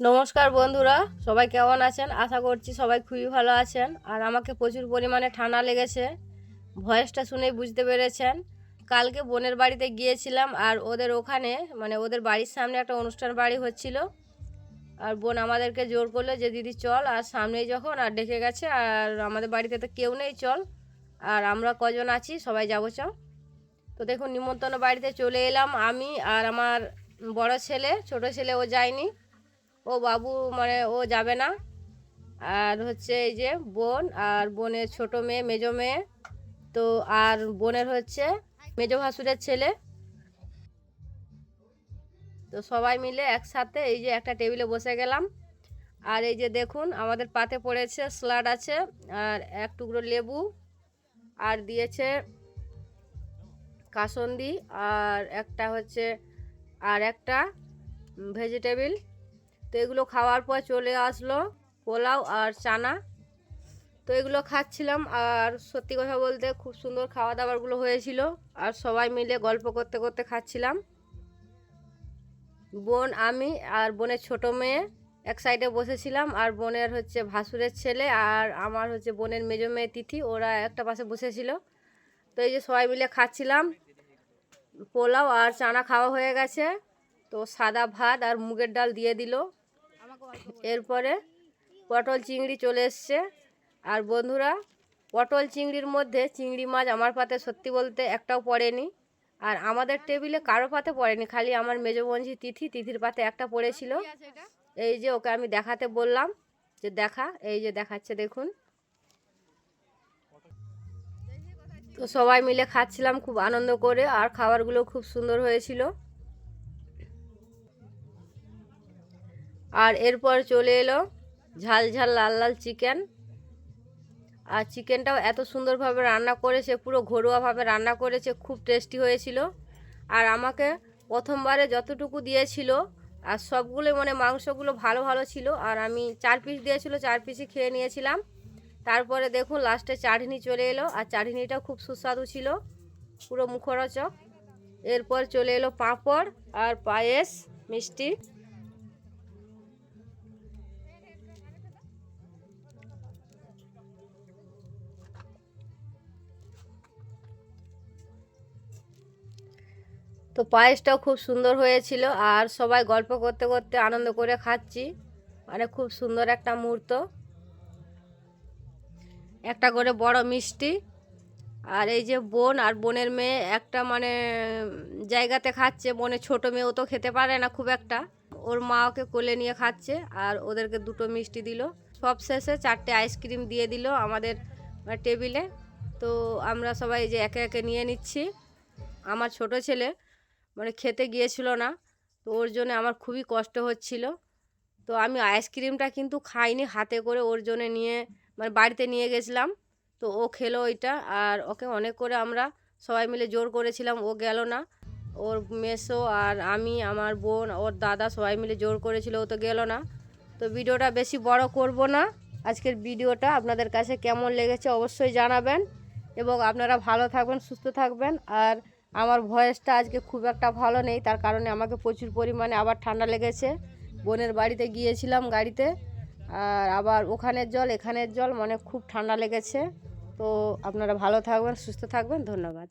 নমস্কার বন্ধুরা, সবাই কেমন আছেন? আশা করছি সবাই খুবই ভালো আছেন। আর আমাকে প্রচুর পরিমাণে ঠান্ডা লেগেছে, ভয়েসটা শুনেই বুঝতে পেরেছেন। কালকে বোনের বাড়িতে গিয়েছিলাম আর ওদের ওখানে মানে ওদের বাড়ির সামনে একটা অনুষ্ঠান বাড়ি হচ্ছিল। আর বোন আমাদেরকে জোর করল যে, দিদি চল আর সামনেই যখন, আর ডেকে গেছে। আর আমাদের বাড়িতে তো কেউ নেই, চল। আর আমরা কজন আছি, সবাই যাব চ তো দেখুন, নিমন্ত্রণ বাড়িতে চলে এলাম আমি আর আমার বড় ছেলে। ছোট ছেলে ও যায়নি। ও বাবু মানে ও যাবে না। আর হচ্ছে এই যে বোন, আর বোনের ছোট মেয়ে, মেজো মেয়ে। তো আর বোনের হচ্ছে মেজো ভাসুরের ছেলে। তো সবাই মিলে একসাথে এই যে একটা টেবিলে বসে গেলাম। আর এই যে দেখুন, আমাদের পাতে পড়েছে স্লাড আছে, আর এক টুকরো লেবু, আর দিয়েছে কাসন্দি, আর একটা হচ্ছে, আর একটা ভেজিটেবিল। তো এগুলো খাওয়ার পর চলে আসলো পোলাও আর চানা। তো এগুলো খাচ্ছিলাম আর সত্যি কথা বলতে খুব সুন্দর খাওয়া দাওয়ারগুলো হয়েছিল আর সবাই মিলে গল্প করতে করতে খাচ্ছিলাম। বোন, আমি আর বোনের ছোট মেয়ে এক সাইডে বসেছিলাম আর বোনের হচ্ছে ভাসুরের ছেলে আর আমার হচ্ছে বোনের মেজো মেয়ে তিথি, ওরা একটা পাশে বসেছিল। তো এই যে সবাই মিলে খাচ্ছিলাম। পোলাও আর চানা খাওয়া হয়ে গেছে। তো সাদা ভাত আর মুগের ডাল দিয়ে দিল। এরপরে পটল চিংড়ি চলে এসছে। আর বন্ধুরা, পটল চিংড়ির মধ্যে চিংড়ি মাছ আমার পাতে সত্যি বলতে একটাও পড়েনি। আর আমাদের টেবিলে কারও পাতে পড়েনি, খালি আমার মেজবঞ্জি তিথি, তিথির পাতে একটা পড়েছিল। এই যে ওকে আমি দেখাতে বললাম, যে দেখা, এই যে দেখাচ্ছে, দেখুন। তো সবাই মিলে খাচ্ছিলাম, খুব আনন্দ করে, আর খাবারগুলো খুব সুন্দর হয়েছিল। আর এরপর চলে এলো ঝাল ঝাল লাল লাল চিকেন। আর চিকেনটাও এত সুন্দরভাবে রান্না করেছে, পুরো ঘরোয়াভাবে রান্না করেছে, খুব টেস্টি হয়েছিল। আর আমাকে প্রথমবারে যতটুকু দিয়েছিল, আর সবগুলো মানে মাংসগুলো ভালো ভালো ছিল। আর আমি চার পিস দিয়েছিল, চার পিসই খেয়ে নিয়েছিলাম। তারপরে দেখুন লাস্টে চাটনি চলে এলো, আর চাটনিটাও খুব সুস্বাদু ছিল, পুরো মুখরোচক। এরপর চলে এলো পাঁপড় আর পায়েস মিষ্টি। তো পায়েসটাও খুব সুন্দর হয়েছিল আর সবাই গল্প করতে করতে আনন্দ করে খাচ্ছি। মানে খুব সুন্দর একটা মুহূর্ত। একটা করে বড় মিষ্টি। আর এই যে বোন আর বোনের মেয়ে একটা মানে জায়গাতে খাচ্ছে, বোনের ছোট মেয়ে ও তো খেতে পারে না খুব একটা। ওর মা ওকে কোলে নিয়ে খাচ্ছে আর ওদেরকে দুটো মিষ্টি দিল। সব শেষে চারটে আইসক্রিম দিয়ে দিল আমাদের টেবিলে। তো আমরা সবাই যে একে একে নিয়ে নিচ্ছি। আমার ছোট ছেলে মানে খেতে গিয়েছিল না। তো ওর জন্য আমার খুবই কষ্ট হচ্ছিল। তো আমি আইসক্রিমটা কিন্তু খাইনি, হাতে করে ওর জন্য নিয়ে মানে বাড়িতে নিয়ে গেছিলাম। তো ও খেলো ওইটা আর ওকে অনেক করে আমরা সবাই মিলে জোর করেছিলাম, ও গেল না। ওর মেসো আর আমি, আমার বোন, ওর দাদা সবাই মিলে জোর করেছিল, ও তো গেল না। তো ভিডিওটা বেশি বড় করব না। আজকের ভিডিওটা আপনাদের কাছে কেমন লেগেছে অবশ্যই জানাবেন। এবং আপনারা ভালো থাকবেন, সুস্থ থাকবেন। আর আমার ভয়েসটা আজকে খুব একটা ভালো নেই, তার কারণে আমাকে প্রচুর পরিমাণে আবার ঠান্ডা লেগেছে। বোনের বাড়িতে গিয়েছিলাম গাড়িতে, আর আবার ওখানের জল, এখানের জল মানে খুব ঠান্ডা লেগেছে। তো আপনারা ভালো থাকবেন, সুস্থ থাকবেন, ধন্যবাদ।